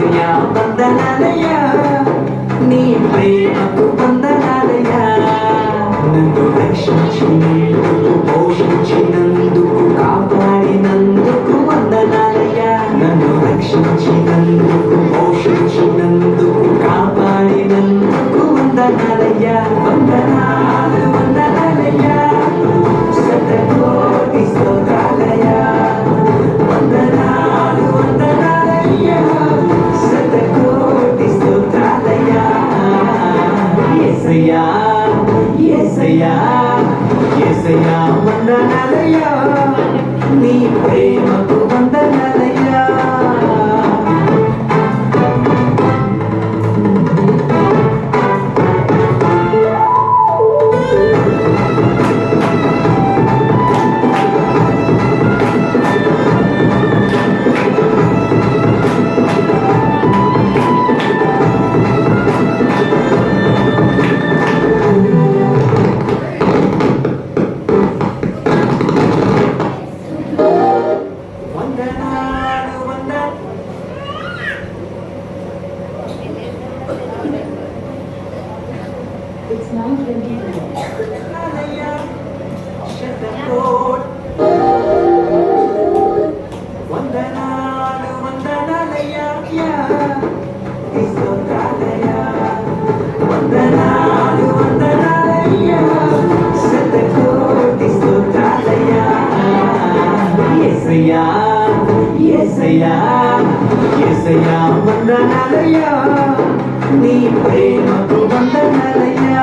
ప్రియా వందనాలయ్యా. నీ ప్రేమకు వందనాలయ్యా. నన్ను రక్షించి పోషించినందుకు కాపాడినందుకు వంద ఏసయ్యా ఏసయ్యా వందనాలయ్యా నీ ప్రేమకు వందన ఏసయ్యా ఏసయ్యా ఏసయ్యా వందనాలయ్యా. నీ ప్రేమకు వందనాలయ్యా.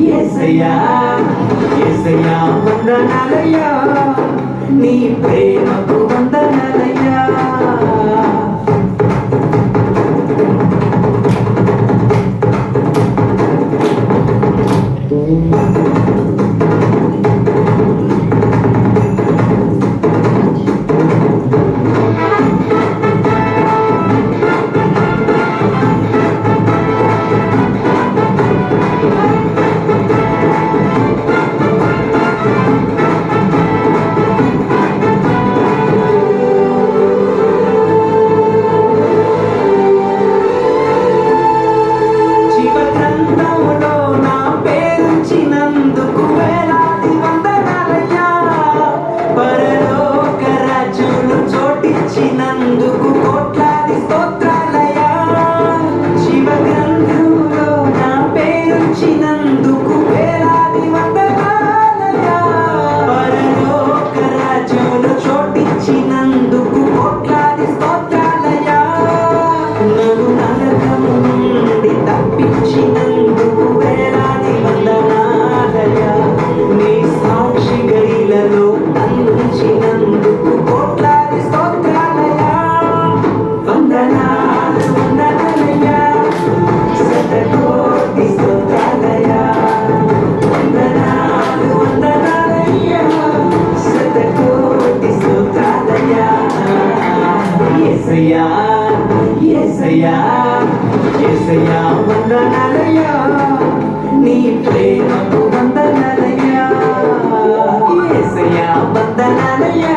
ఏసయ్యా ఏసయ్యా వందనాలయ్యా. నీ ప్రేమకు వందనాలయ్యా. ఇచ్చినందుకు ఏసయ్యా ఏసయ్యా ఏసయ్యా వందనాలయ్యా. నీ ప్రేమకు వందనాలయ్యా. ఏసయ్యా వందనాలయ్యా. వందనాలయ్యా